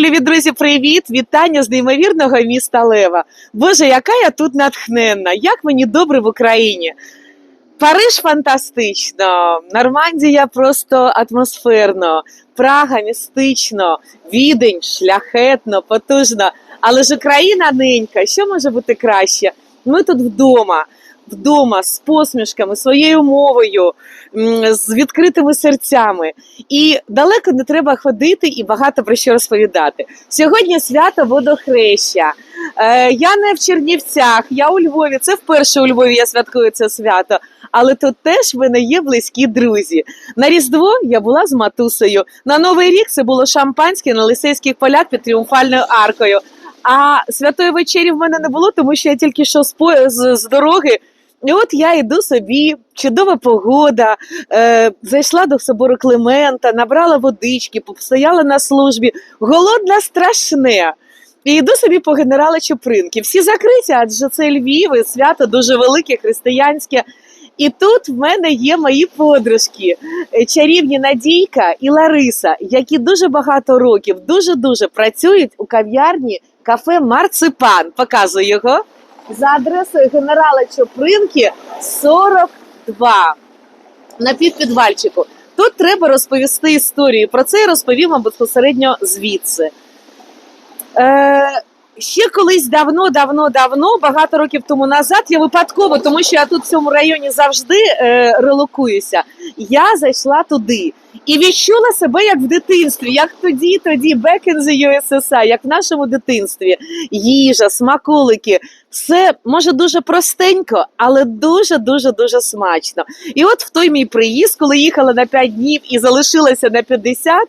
Любі друзі, привіт! Вітання з неймовірного міста Лева. Боже, яка я тут натхненна! Як мені добре в Україні! Париж фантастично, Нормандія просто атмосферно, Прага містично, Відень шляхетно, потужно. Але ж Україна ненька, що може бути краще? Ми тут вдома, вдома з посмішками, своєю мовою, з відкритими серцями. І далеко не треба ходити і багато про що розповідати. Сьогодні свято водохреща. Е, я не в Чернівцях, я у Львові. Це вперше у Львові я святкую це свято. Але тут теж в мене є близькі друзі. На Різдво я була з матусею. На Новий рік це було шампанське на Лисейських полях під тріумфальною аркою. А святої вечері в мене не було, тому що я тільки що з, з, з дороги. І от я йду собі, чудова погода, е, зайшла до собору Климента, набрала водички, постояла на службі, голодна страшне. І йду собі по генерала Чупринки. Всі закриті, адже це Львів, і свято дуже велике, християнське. І тут в мене є мої подружки, е, чарівні Надійка і Лариса, які дуже багато років, дуже-дуже працюють у кав'ярні кафе Марципан. Показую його за адресою генерала Чопринки 42 на півпідвальчику. Тут треба розповісти історію. Про це я розповімо безпосередньо звідси. Е, ще колись давно, давно, давно, багато років тому назад, я випадково, тому що я тут в цьому районі завжди е, релокуюся. Я зайшла туди і відчула себе як в дитинстві, як тоді, тоді, back in the USSR, як в нашому дитинстві. Їжа, смаколики, все може дуже простенько, але дуже, дуже, дуже смачно. І от в той мій приїзд, коли їхала на 5 днів і залишилася на 50,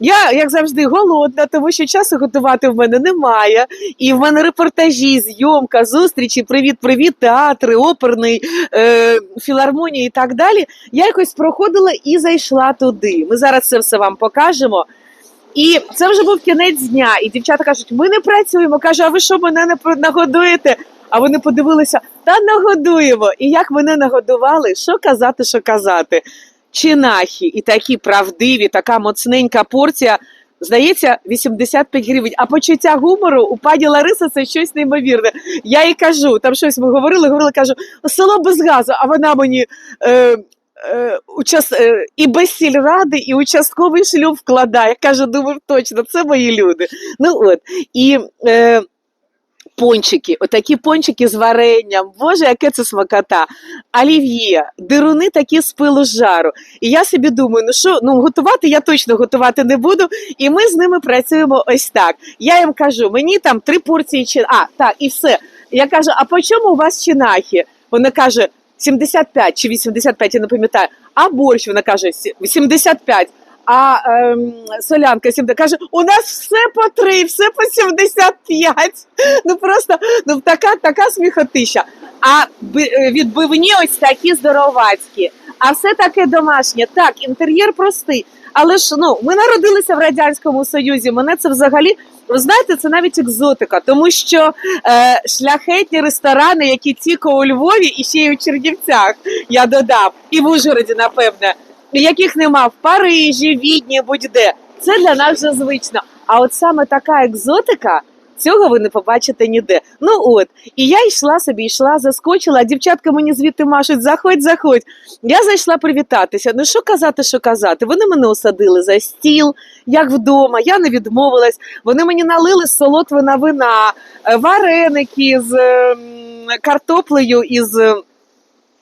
я, як завжди, голодна, тому що часу готувати в мене немає. І в мене репортажі, зйомка, зустрічі, привіт-привіт, театри, оперний, е, філармонії і так далі. Я якось проходила і зайшла туди. Ми зараз це все вам покажемо. І це вже був кінець дня. І дівчата кажуть: ми не працюємо. Кажу, а ви що мене не нагодуєте? А вони подивилися, та нагодуємо. І як мене нагодували, що казати, що казати. Чинахи і такі правдиві, така моцненька порція. Здається, 85 гривень. А почуття гумору у пані Лариси це щось неймовірне. Я їй кажу, там щось ми говорили, говорили, кажу, село без газу, а вона мені е, е, учас, е, і без сільради, і участковий шлюб вкладає. Каже, думаю, точно, це мої люди. Ну от, і е, пончики, отакі пончики з варенням. Боже, яке це смакота. Олів'є, дируни такі з пилу з жару. І я собі думаю, ну що, ну готувати я точно готувати не буду. І ми з ними працюємо ось так. Я їм кажу, мені там три порції чи а, так, і все. Я кажу, а по чому у вас чинахи? Вона каже, 75 чи 85, я не пам'ятаю. А борщ, вона каже, «Сі- 85. А ем, солянка 70. Каже, у нас все по 3, все по 75. Ну просто ну така, така сміхотища. А е, відбивні ось такі здоровацькі. А все таке домашнє. Так, інтер'єр простий. Але ж ну, ми народилися в Радянському Союзі. Мене це взагалі, ви знаєте, це навіть екзотика, тому що е, шляхетні ресторани, які тільки у Львові і ще й у Чернівцях, я додав, і в Ужгороді, напевне, яких нема в Парижі, Відні, будь-де. Це для нас вже звично. А от саме така екзотика. Цього ви не побачите ніде. Ну от, і я йшла собі, йшла, заскочила, а дівчатка мені звідти машуть, заходь, заходь. Я зайшла привітатися. Ну що казати, що казати? Вони мене осадили за стіл, як вдома. Я не відмовилась. Вони мені налили солотвина вина, е, вареники з ем, картоплею і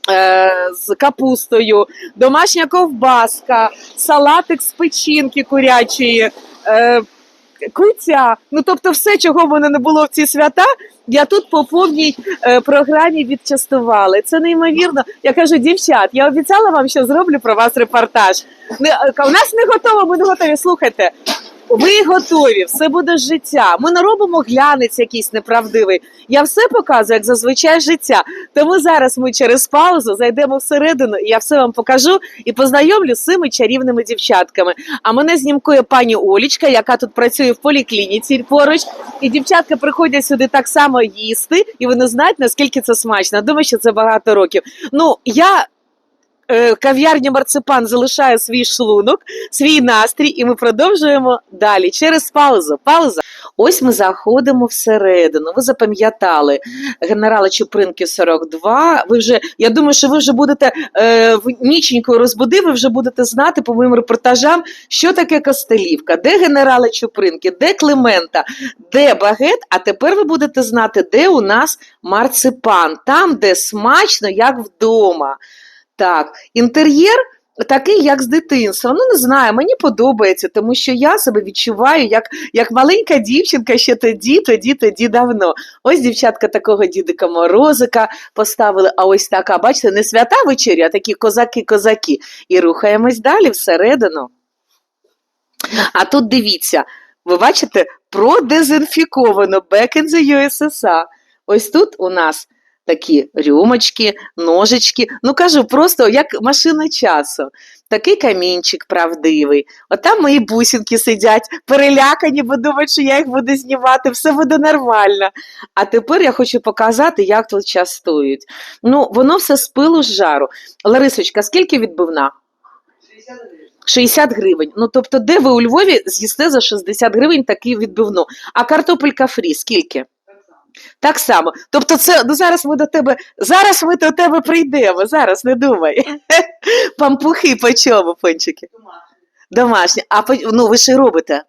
з. е, капустою, домашня ковбаска, салатик з печінки курячої, е, куця. Ну тобто, все, чого в мене не було в ці свята, я тут по повній е, програмі відчастувала. Це неймовірно. Я кажу, дівчат, я обіцяла вам, що зроблю про вас репортаж. Не, у нас не готово, ми не готові. Слухайте. Ви готові, все буде життя. Ми не робимо глянець якийсь неправдивий. Я все показую, як зазвичай життя. Тому зараз ми через паузу зайдемо всередину, і я все вам покажу і познайомлю з цими чарівними дівчатками. А мене знімкує пані Олічка, яка тут працює в поліклініці поруч. І дівчатка приходять сюди так само їсти, і вони знають, наскільки це смачно. Думаю, що це багато років. Ну, я кав'ярня марципан залишає свій шлунок, свій настрій, і ми продовжуємо далі через паузу. Пауза. Ось ми заходимо всередину. Ви запам'ятали генерала Чупринки 42. Ви вже, я думаю, що ви вже будете е, в ніченьку розбуди, ви вже будете знати по моїм репортажам, що таке Костелівка, де генерала Чупринки, де Климента, де багет. А тепер ви будете знати, де у нас марципан, там, де смачно, як вдома. Так, інтер'єр такий, як з дитинства. Ну, не знаю, мені подобається, тому що я себе відчуваю як, як маленька дівчинка ще тоді, тоді, тоді давно. Ось дівчатка такого дідика Морозика поставили, а ось така, бачите, не свята вечеря, а такі козаки-козаки. І рухаємось далі всередину. А тут дивіться, ви бачите, продезінфіковано back in the USSR. Ось тут у нас такі рюмочки, ножички. Ну кажу, просто як машина часу. Такий камінчик правдивий. Отам мої бусинки сидять, перелякані, бо думають, що я їх буду знімати, все буде нормально. А тепер я хочу показати, як тут частують. Ну, воно все з пилу з жару. Ларисочка, скільки відбивна? 60 гривень. Ну, тобто, де ви у Львові з'їсте за 60 гривень таку відбивну? А картопелька фрі скільки? Так само. Тобто, це ну зараз ми до тебе, зараз ми до тебе прийдемо. Зараз не думай. Пампухи по чому, пончики? Домашні. А ну ви і робите.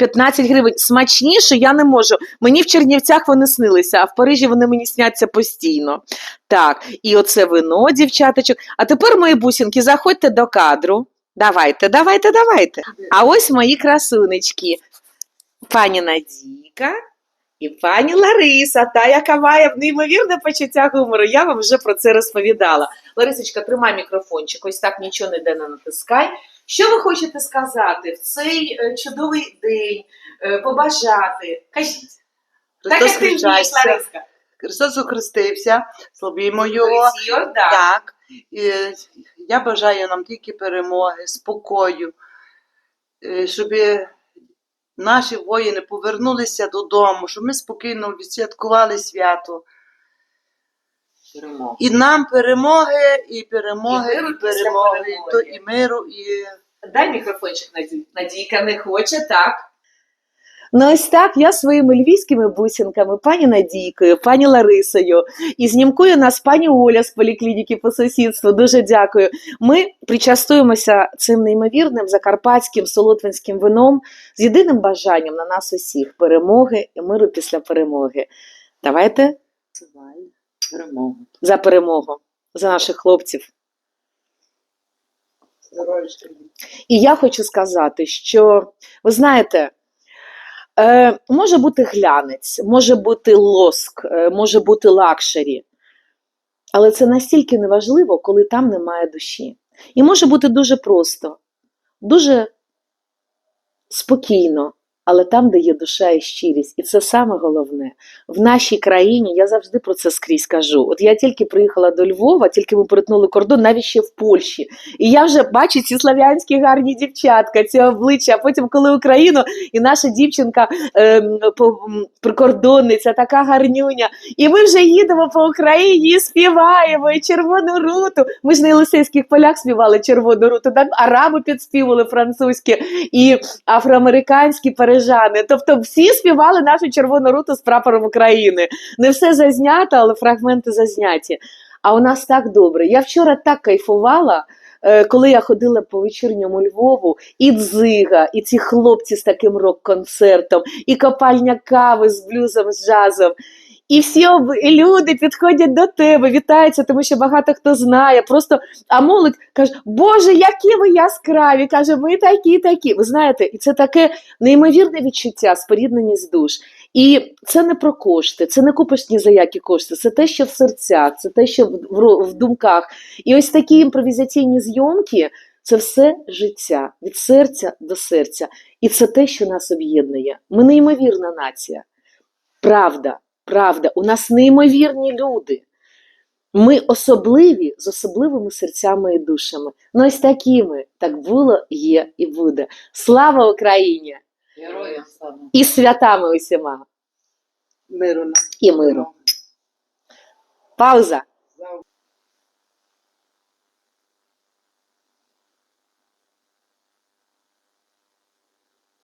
15 гривень. Смачніше я не можу. Мені в Чернівцях вони снилися, а в Парижі вони мені сняться постійно. Так, і оце вино, дівчаточок. А тепер, мої бусинки, заходьте до кадру. Давайте, давайте, давайте. А ось мої красунечки. Пані Надійка і пані Лариса, та, яка має неймовірне почуття гумору. Я вам вже про це розповідала. Ларисочка, тримай мікрофончик, ось так нічого ніде не натискай. Що ви хочете сказати в цей е, чудовий день, е, побажати? Кажіть. Так як ти вмієш. Лариска. Христос охрестився, славімо Його. Так. І я бажаю нам тільки перемоги, спокою, е, щоб наші воїни повернулися додому, щоб ми спокійно відсвяткували свято. І нам перемоги, і перемоги, І і, перемоги, перемоги. то і миру, і Дай мікрофончик Надійка не хоче, так. Ну, ось так я своїми львівськими бусинками, пані Надійкою, пані Ларисою, і знімкує нас пані Оля з поліклініки по сусідству. Дуже дякую. Ми причастуємося цим неймовірним закарпатським солотвинським вином з єдиним бажанням на нас усіх перемоги і миру після перемоги. Давайте перемогу. за перемогу, за наших хлопців. І я хочу сказати, що ви знаєте, е, може бути глянець, може бути лоск, е, може бути лакшері, але це настільки неважливо, коли там немає душі. І може бути дуже просто, дуже спокійно, але там, де є душа і щирість. І це саме головне. В нашій країні я завжди про це скрізь кажу. От я тільки приїхала до Львова, тільки ми перетнули кордон, навіть ще в Польщі. І я вже бачу ці слав'янські гарні дівчатка, ці обличчя. А потім, коли Україну, і наша дівчинка по- прикордонниця, така гарнюня. І ми вже їдемо по Україні і співаємо і червону руту. Ми ж на Єлисейських полях співали червону руту, там араби підспівали французькі і афроамериканські парижани. Тобто всі співали нашу червону руту з прапором України. Не все зазнято, але фрагменти зазняті. А у нас так добре. Я вчора так кайфувала. е, Коли я ходила по вечірньому Львову, і дзига, і ці хлопці з таким рок-концертом, і копальня кави з блюзом, з джазом. І всі і люди підходять до тебе, вітаються, тому що багато хто знає. Просто а молодь каже: Боже, які ви яскраві! каже, ми такі, такі. Ви знаєте, і це таке неймовірне відчуття, споріднені з душ. І це не про кошти, це не купиш ні за які кошти. Це те, що в серцях, це те, що в, в, в думках. І ось такі імпровізаційні зйомки це все життя від серця до серця. І це те, що нас об'єднує. Ми неймовірна нація. Правда, правда, у нас неймовірні люди. Ми особливі з особливими серцями і душами. Ну, ось такими так було, є і буде. Слава Україні! Героям слава. І святами усіма, Миру і миру. Пауза.